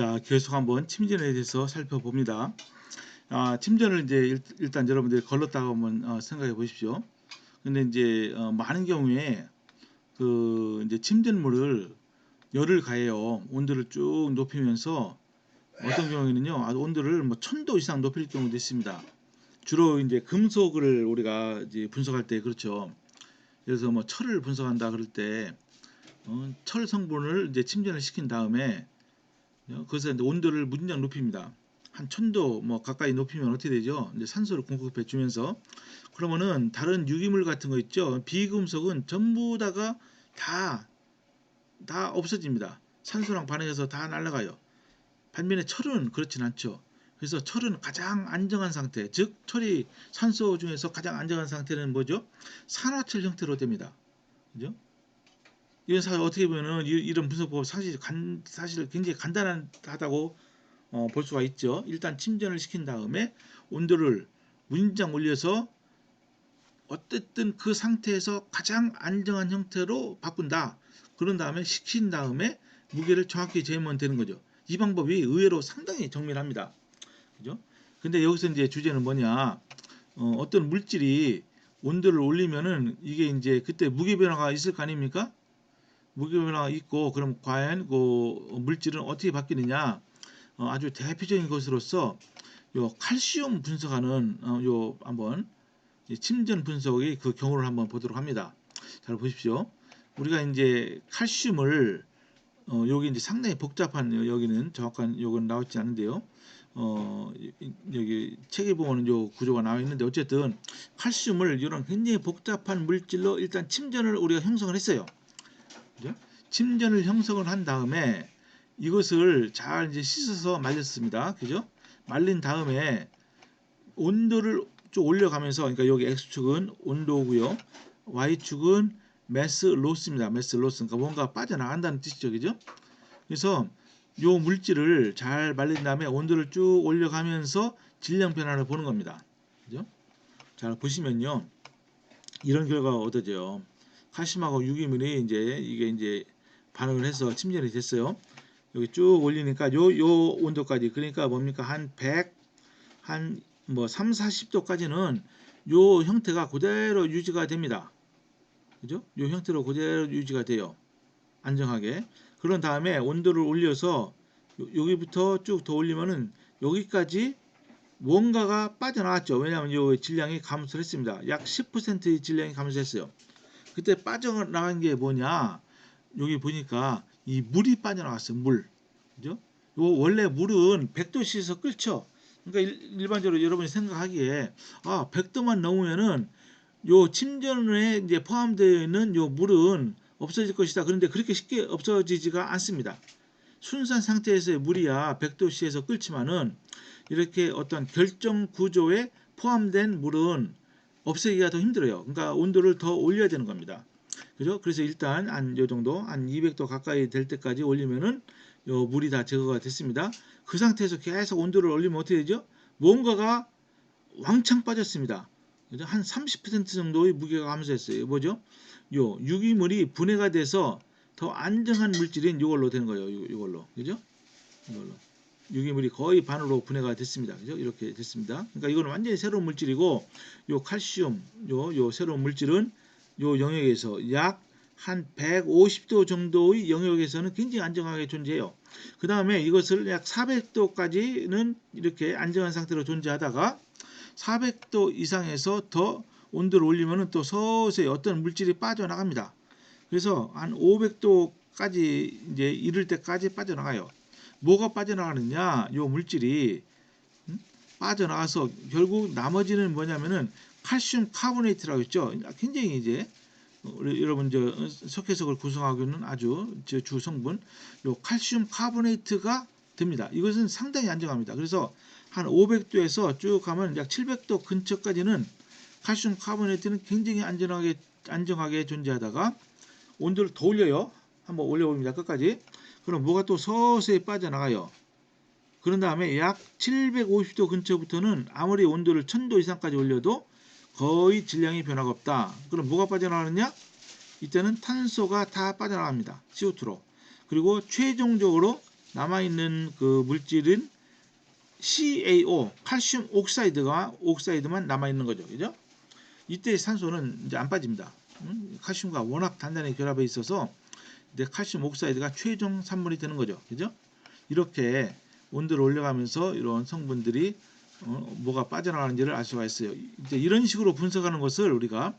자, 계속 한번 침전에 대해서 살펴봅니다. 아, 침전을 이제 일, 일단 여러분들이 걸렀다고 한번 어, 생각해 보십시오. 근데 이제 어, 많은 경우에 그 이제 침전물을 열을 가해요. 온도를 쭉 높이면서 어떤 경우에는요, 아, 온도를 뭐 천도 이상 높일 경우도 있습니다. 주로 이제 금속을 우리가 이제 분석할 때 그렇죠. 그래서 뭐 철을 분석한다 그럴 때 어, 철 성분을 이제 침전을 시킨 다음에 어, 그래서 이제 온도를 무진장 높입니다. 한 천도 뭐 가까이 높이면 어떻게 되죠? 이제 산소를 공급해 주면서 그러면은 다른 유기물 같은 거 있죠? 비금속은 전부 다가 다 다 없어집니다. 산소랑 반응해서 다 날아가요. 반면에 철은 그렇진 않죠. 그래서 철은 가장 안정한 상태, 즉 철이 산소 중에서 가장 안정한 상태는 뭐죠? 산화철 형태로 됩니다. 그죠? 이건 사실 어떻게 보면은 이- 이런 분석법 사실 간, 사실 굉장히 간단하다고 어, 볼 수가 있죠. 일단 침전을 시킨 다음에 온도를 문장 올려서 어쨌든 그 상태에서 가장 안정한 형태로 바꾼다. 그런 다음에 식힌 다음에 무게를 정확히 재면 되는 거죠. 이 방법이 의외로 상당히 정밀합니다. 그죠? 근데 여기서 이제 주제는 뭐냐? 어, 어떤 물질이 온도를 올리면은 이게 이제 그때 무게 변화가 있을 거 아닙니까? 무게 변화가 있고 그럼 과연 그 물질은 어떻게 바뀌느냐? 어, 아주 대표적인 것으로서 요 칼슘 분석하는 어, 요 한번 이 침전 분석의 그 경우를 한번 보도록 합니다. 잘 보십시오. 우리가 이제 칼슘을 어, 여기 이제 상당히 복잡한 여- 여기는 정확한 요건 나오지 않는데요. 어, 이- 여기 책에 보면 요 구조가 나와 있는데 어쨌든 칼슘을 이런 굉장히 복잡한 물질로 일단 침전을 우리가 형성을 했어요. 그죠? 침전을 형성을 한 다음에 이것을 잘 이제 씻어서 말렸습니다. 그죠? 말린 다음에 온도를 쭉 올려가면서 그러니까 여기 x축은 온도고요. y축은 매스 로스입니다. 매스 로스. 그러니까 뭔가 빠져나간다는 뜻이죠. 그죠? 그래서 요 물질을 잘 말린 다음에 온도를 쭉 올려가면서 질량 변화를 보는 겁니다. 그죠? 자, 보시면요. 이런 결과가 얻어져요. 칼슘하고 유기물이 이제 이게 이제 반응을 해서 침전이 됐어요. 여기 쭉 올리니까 요 요 온도까지 그러니까 뭡니까 한 100, 한 뭐 3, 40도까지는 요 형태가 그대로 유지가 됩니다. 그죠? 요 형태로 그대로 유지가 돼요. 안정하게. 그런 다음에 온도를 올려서 요- 여기부터 쭉 더 올리면은 여기까지 뭔가가 빠져나왔죠. 왜냐하면 요 질량이 감소를 했습니다. 약 10%의 질량이 감소했어요. 그때 빠져나간 게 뭐냐? 여기 보니까 이 물이 빠져나왔어요. 물. 그죠? 요 원래 물은 100도씨에서 끓죠. 그러니까 일, 반적으로 여러분이 생각하기에 아, 100도만 넘으면은 요 침전에 이제 포함되어 있는 요 물은 없어질 것이다. 그런데 그렇게 쉽게 없어지지가 않습니다. 순수한 상태에서의 물이야 100도씨에서 끓지만은 이렇게 어떤 결정 구조에 포함된 물은 없애기가 더 힘들어요. 그러니까 온도를 더 올려야 되는 겁니다. 그죠? 그래서 일단 한 요 정도 한 200도 가까이 될 때까지 올리면은 요 물이 다 제거가 됐습니다. 그 상태에서 계속 온도를 올리면 어떻게 되죠? 뭔가가 왕창 빠졌습니다. 그죠? 한 30% 정도의 무게가 감소했어요. 뭐죠? 요 유기물이 분해가 돼서 더 안정한 물질인 이걸로 되는 거예요. 요- 이걸로. 그죠? 이걸로. 유기물이 거의 반으로 분해가 됐습니다. 그죠? 이렇게 됐습니다. 그러니까 이거는 완전히 새로운 물질이고 요 칼슘 요 요 새로운 물질은 요 영역에서 약 한 150도 정도의 영역에서는 굉장히 안정하게 존재해요. 그 다음에 이것을 약 400도까지는 이렇게 안정한 상태로 존재하다가 400도 이상에서 더 온도를 올리면은 또 서서히 어떤 물질이 빠져나갑니다. 그래서 한 500도까지 이제 이를 때까지 빠져나가요. 뭐가 빠져나가느냐? 요 물질이 음? 빠져나가서 결국 나머지는 뭐냐면은 칼슘 카보네이트라고 있죠. 굉장히 이제 여러분 저 석회석을 구성하고 있는 아주 저주 성분 요 칼슘 카보네이트가 됩니다. 이것은 상당히 안정합니다. 그래서 한 500도에서 쭉 가면 약 700도 근처까지는 칼슘 카보네이트는 굉장히 안전하게 안정하게 존재하다가 온도를 더 올려요. 한번 올려봅니다. 끝까지. 그럼 뭐가 또 서서히 빠져나가요. 그런 다음에 약 750도 근처부터는 아무리 온도를 1000도 이상까지 올려도 거의 질량이 변화가 없다. 그럼 뭐가 빠져나가느냐? 이때는 탄소가 다 빠져나갑니다. CO2로. 그리고 최종적으로 남아 있는 그 물질은 CaO 칼슘 옥사이드가 옥사이드만 남아 있는 거죠. 그죠? 이때 산소는 이제 안 빠집니다. 음? 칼슘과 워낙 단단히 결합해 있어서 이제 칼슘 옥사이드가 최종 산물이 되는 거죠. 그죠? 이렇게 온도를 올려가면서 이런 성분들이 어, 뭐가 빠져나가는지를 알 수가 있어요. 이제 이런 식으로 분석하는 것을 우리가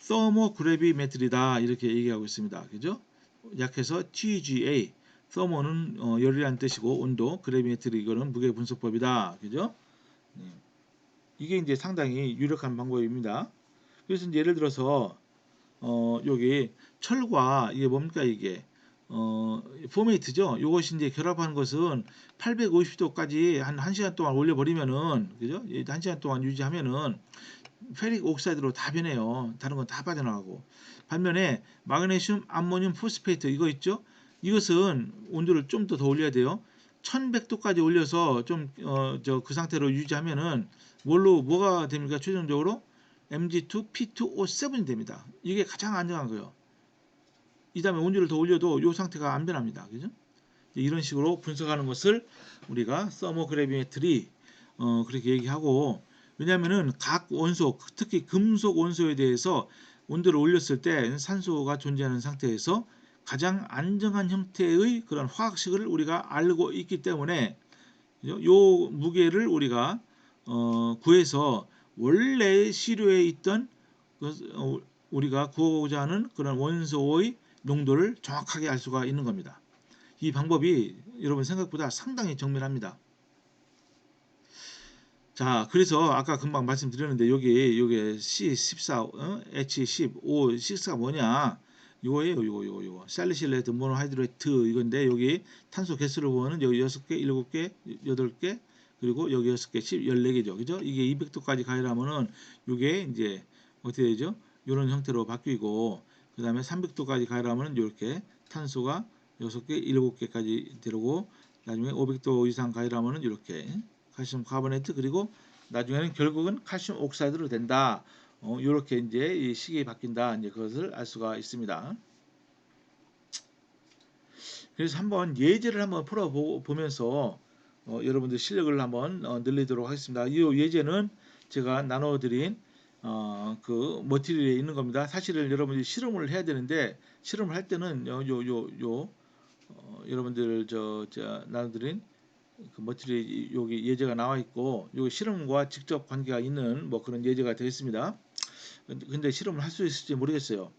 서모그래비메트리다 이렇게 얘기하고 있습니다. 그죠? 약해서 TGA 서머는 어, 열이라는 뜻이고 온도 그래비메트리 이거는 무게 분석법이다. 그죠? 네. 이게 이제 상당히 유력한 방법입니다. 그래서 예를 들어서 어 여기 철과 이게 뭡니까 이게 어 포메이트죠. 이것이 이제 결합하는 것은 850도까지 한 1시간 동안 올려 버리면은 그죠? 1시간 동안 유지하면은 페릭 옥사이드로 다 변해요. 다른 건 다 빠져나가고. 반면에 마그네슘 암모늄 포스페이트 이거 있죠? 이것은 온도를 좀 더 더 올려야 돼요. 1100도까지 올려서 좀 어 저 그 상태로 유지하면은 뭘로 뭐가 됩니까? 최종적으로 Mg2 P2O7이 됩니다. 이게 가장 안정한 거예요. 이 다음에 온도를 더 올려도 이 상태가 안 변합니다. 그죠? 이런 식으로 분석하는 것을 우리가 서머그래비메트리 어 그렇게 얘기하고 왜냐하면은 각 원소 특히 금속 원소에 대해서 온도를 올렸을 때 산소가 존재하는 상태에서 가장 안정한 형태의 그런 화학식을 우리가 알고 있기 때문에 요 무게를 우리가 어 구해서 원래 시료에 있던 그 어, 우리가 구하고자 하는 그런 원소의 농도를 정확하게 알 수가 있는 겁니다. 이 방법이 여러분 생각보다 상당히 정밀합니다. 자, 그래서 아까 금방 말씀드렸는데 여기 여기 C14, 어? H15, 6가 뭐냐? 이거예요, 이거, 이거, 이거. 살리실레트 모노하이드레트 이건데 여기 탄소 개수를 보면 여기 6개, 7개, 8개, 그리고 여기 6개, 10, 14개죠. 그죠? 이게 200도까지 가열하면은 이게 이제 어떻게 되죠? 이런 형태로 바뀌고 그 다음에 300도까지 가열하면은 이렇게 탄소가 6개, 7개까지 되고 나중에 500도 이상 가열하면은 이렇게 칼슘 카보네이트 그리고 나중에는 결국은 칼슘 옥사이드로 된다. 어, 이렇게 이제 이 시기에 바뀐다. 이제 그것을 알 수가 있습니다. 그래서 한번 예제를 한번 풀어 보면서 어, 여러분들 실력을 한번 어, 늘리도록 하겠습니다. 이 예제는 제가 나눠드린 어, 그 머티리얼에 있는 겁니다. 사실은 여러분들이 실험을 해야 되는데 실험을 할 때는 요 요요 어, 여러분들 저, 저 나눠드린 그 머티리얼 여기 예제가 나와 있고 요 실험과 직접 관계가 있는 뭐 그런 예제가 되어 있습니다. 근데 실험을 할 수 있을지 모르겠어요.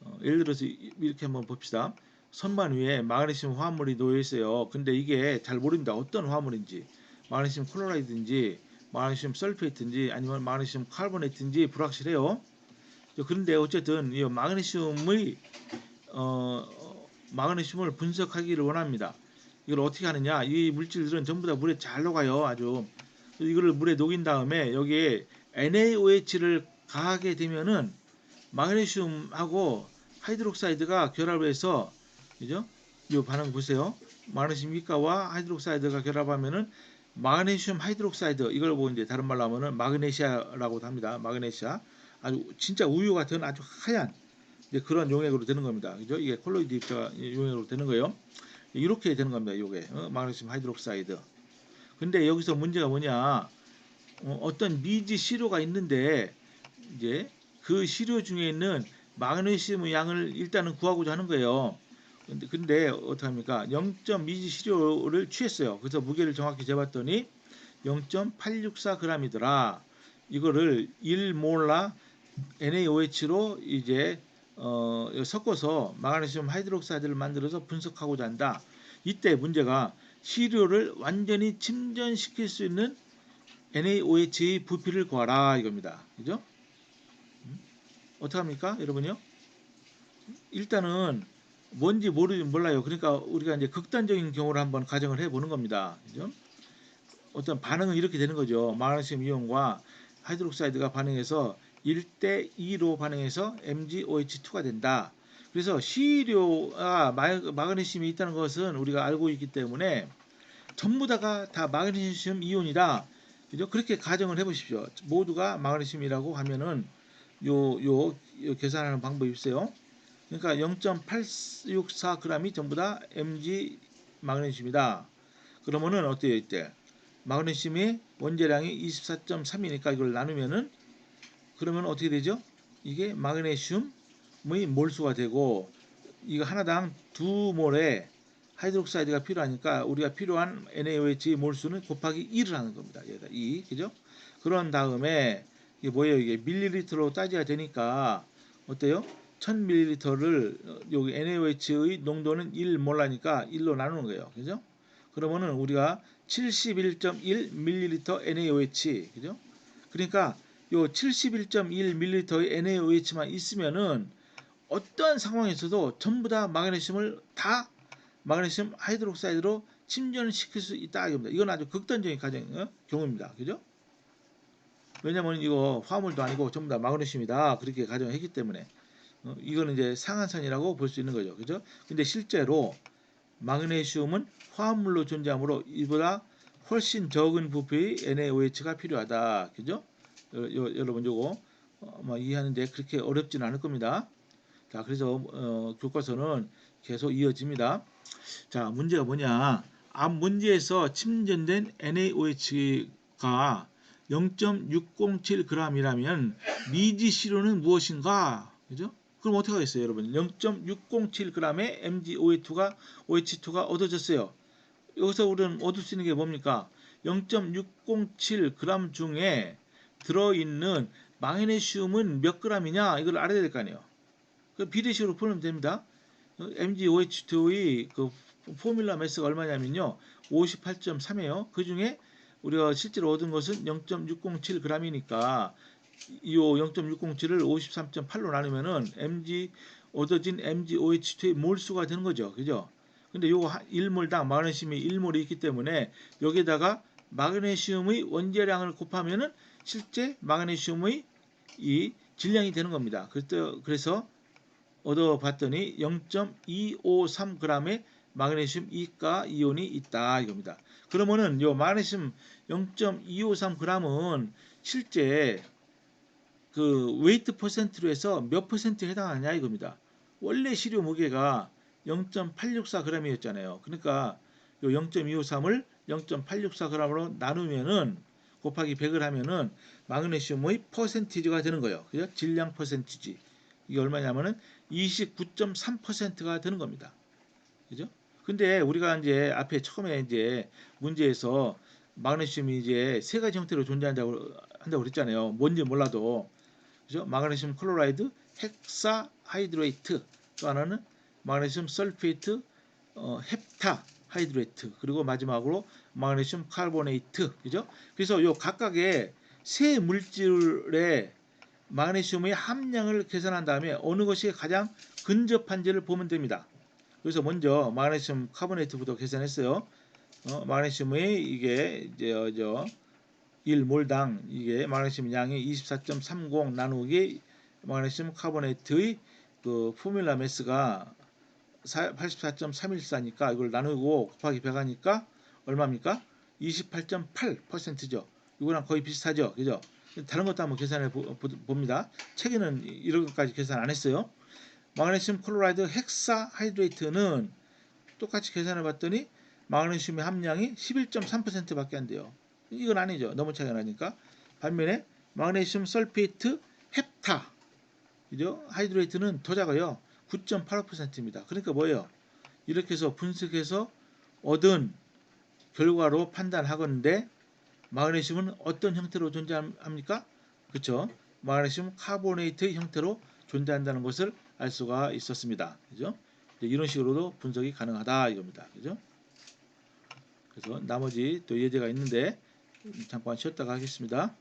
어, 예를 들어서 이렇게 한번 봅시다. 선반 위에 마그네슘 화합물이 놓여 있어요. 근데 이게 잘 모릅니다. 어떤 화합물인지 마그네슘 클로라이드인지 마그네슘 설페이트인지 아니면 마그네슘 카보네이트인지 불확실해요. 그런데 어쨌든 이 마그네슘의 어, 마그네슘을 분석하기를 원합니다. 이걸 어떻게 하느냐? 이 물질들은 전부 다 물에 잘 녹아요. 아주 이거를 물에 녹인 다음에 여기에 NaOH를 가하게 되면은 마그네슘하고 하이드록사이드가 결합해서 그죠? 이 반응 보세요. 마그네슘 이가와 하이드록사이드가 결합하면은 마그네슘 하이드록사이드 이걸 보고 이제 다른 말로 하면은 마그네시아라고도 합니다. 마그네시아 아주 진짜 우유 같은 아주 하얀 그런 용액으로 되는 겁니다. 그죠? 이게 콜로이드 입자 용액으로 되는 거예요. 이렇게 되는 겁니다. 이게 어? 마그네슘 하이드록사이드. 근데 여기서 문제가 뭐냐? 어, 떤 미지 시료가 있는데 이제 그 시료 중에 있는 마그네슘 양을 일단은 구하고자 하는 거예요. 근데, 근데 어떡합니까? 0.2지 시료를 취했어요. 그래서 무게를 정확히 재봤더니 0.864g이더라. 이거를 1몰라 NaOH로 이제 어, 섞어서 마그네슘 하이드록사이드를 만들어서 분석하고자 한다. 이때 문제가 시료를 완전히 침전시킬 수 있는 NaOH의 부피를 구하라 이겁니다. 그죠? 음? 어떡합니까? 여러분요? 일단은 뭔지 모르 몰라요. 그러니까 우리가 이제 극단적인 경우를 한번 가정을 해 보는 겁니다. 그죠? 어떤 반응은 이렇게 되는 거죠. 마그네슘 이온과 하이드록사이드가 반응해서 1대 2로 반응해서 MgOH2가 된다. 그래서 시료가 마그네슘이 있다는 것은 우리가 알고 있기 때문에 전부 다가 다 마그네슘 이온이다. 그죠? 그렇게 가정을 해 보십시오. 모두가 마그네슘이라고 하면은 요, 요, 요 계산하는 방법이 있어요. 그러니까 0.864g이 전부 다 Mg 마그네슘이다. 그러면은 어때요 이때? 마그네슘의 원재량이 24.3이니까 이걸 나누면은 그러면 어떻게 되죠? 이게 마그네슘의 몰수가 되고 이거 하나당 두 몰의 하이드록사이드가 필요하니까 우리가 필요한 NaOH 몰수는 곱하기 2를 하는 겁니다. 여기다 2, 그죠? 그런 다음에 이게 뭐예요? 이게 밀리리터로 따져야 되니까 어때요? 1000ml를 여기 NaOH의 농도는 1 몰라니까 1로 나누는 거예요. 그죠? 그러면은 우리가 71.1ml NaOH, 그죠? 그러니까 요 71.1ml의 NaOH만 있으면은 어떤 상황에서도 전부 다 마그네슘을 다 마그네슘 하이드록사이드로 침전시킬 수 있다 이겁니다. 이건 아주 극단적인 가정 어? 경우입니다. 그죠? 왜냐면 이거 화물도 아니고 전부 다 마그네슘이다 그렇게 가정했기 때문에 어, 이거는 이제 상한선이라고 볼 수 있는 거죠. 그죠? 근데 실제로 마그네슘은 화합물로 존재하므로 이보다 훨씬 적은 부피의 NaOH가 필요하다. 그죠? 여, 여, 여러분 요거 어, 뭐 이해하는데 그렇게 어렵지는 않을 겁니다. 자, 그래서 어, 교과서는 계속 이어집니다. 자, 문제가 뭐냐? 앞 문제에서 침전된 NaOH가 0.607g이라면 미지시료는 무엇인가? 그죠? 그럼 어떻게 하겠어요, 여러분? 0.607g의 MgOH2가 OH2가 얻어졌어요. 여기서 우리는 얻을 수 있는 게 뭡니까? 0.607g 중에 들어있는 마그네슘은 몇 g이냐? 이걸 알아야 될 거 아니에요. 그 비례식으로 풀면 됩니다. MgOH2의 그 포뮬라 매스가 얼마냐면요. 58.3이에요. 그 중에 우리가 실제로 얻은 것은 0.607g이니까 이 0.607을 53.8로 나누면은 mg 얻어진 MgOH2의 몰수가 되는 거죠. 그죠? 근데 요거 1몰당 마그네슘이 1몰이 있기 때문에 여기다가 마그네슘의 원재량을 곱하면은 실제 마그네슘의 이 질량이 되는 겁니다. 그래서 얻어봤더니 0.253g의 마그네슘 이가 이온이 있다 이겁니다. 그러면은 요 마그네슘 0.253g은 실제 그 웨이트 퍼센트로 해서 몇 퍼센트에 해당하냐 이겁니다. 원래 시료 무게가 0.864g이었잖아요. 그러니까 요 0.253을 0.864g으로 나누면은 곱하기 100을 하면은 마그네슘의 퍼센티지가 되는 거예요. 그죠? 질량 퍼센티지. 이게 얼마냐면은 29.3%가 되는 겁니다. 그죠? 근데 우리가 이제 앞에 처음에 이제 문제에서 마그네슘이 이제 세 가지 형태로 존재한다고 한다고 그랬잖아요. 뭔지 몰라도 그죠? 마그네슘 클로라이드, 헥사 하이드레이트, 또 하나는 마그네슘 설페이트, 어, 헵타 하이드레이트, 그리고 마지막으로 마그네슘 카보네이트, 그죠? 그래서 요 각각의 세 물질의 마그네슘의 함량을 계산한 다음에 어느 것이 가장 근접한지를 보면 됩니다. 그래서 먼저 마그네슘 카보네이트부터 계산했어요. 어, 마그네슘의 이게 이제 어, 저 1몰당 이게 마그네슘 양이 24.30 나누기 마그네슘 카보네이트의 그 포뮬라 매스가 84.314니까 이걸 나누고 곱하기 100 하니까 얼마입니까? 28.8%죠. 이거랑 거의 비슷하죠. 그죠? 다른 것도 한번 계산해 봅니다. 책에는 이런 것까지 계산 안 했어요. 마그네슘 클로라이드 헥사 하이드레이트는 똑같이 계산해 봤더니 마그네슘의 함량이 11.3%밖에 안 돼요. 이건 아니죠. 너무 차이가 나니까. 반면에 마그네슘 설페이트 헵타 그죠? 하이드레이트는 더 작아요. 9.85%입니다. 그러니까 뭐예요? 이렇게 해서 분석해서 얻은 결과로 판단하건데 마그네슘은 어떤 형태로 존재합니까? 그렇죠? 마그네슘 카보네이트 형태로 존재한다는 것을 알 수가 있었습니다. 그죠? 이런 식으로도 분석이 가능하다 이겁니다. 그죠? 그래서 나머지 또 예제가 있는데 잠깐 쉬었다가 하겠습니다.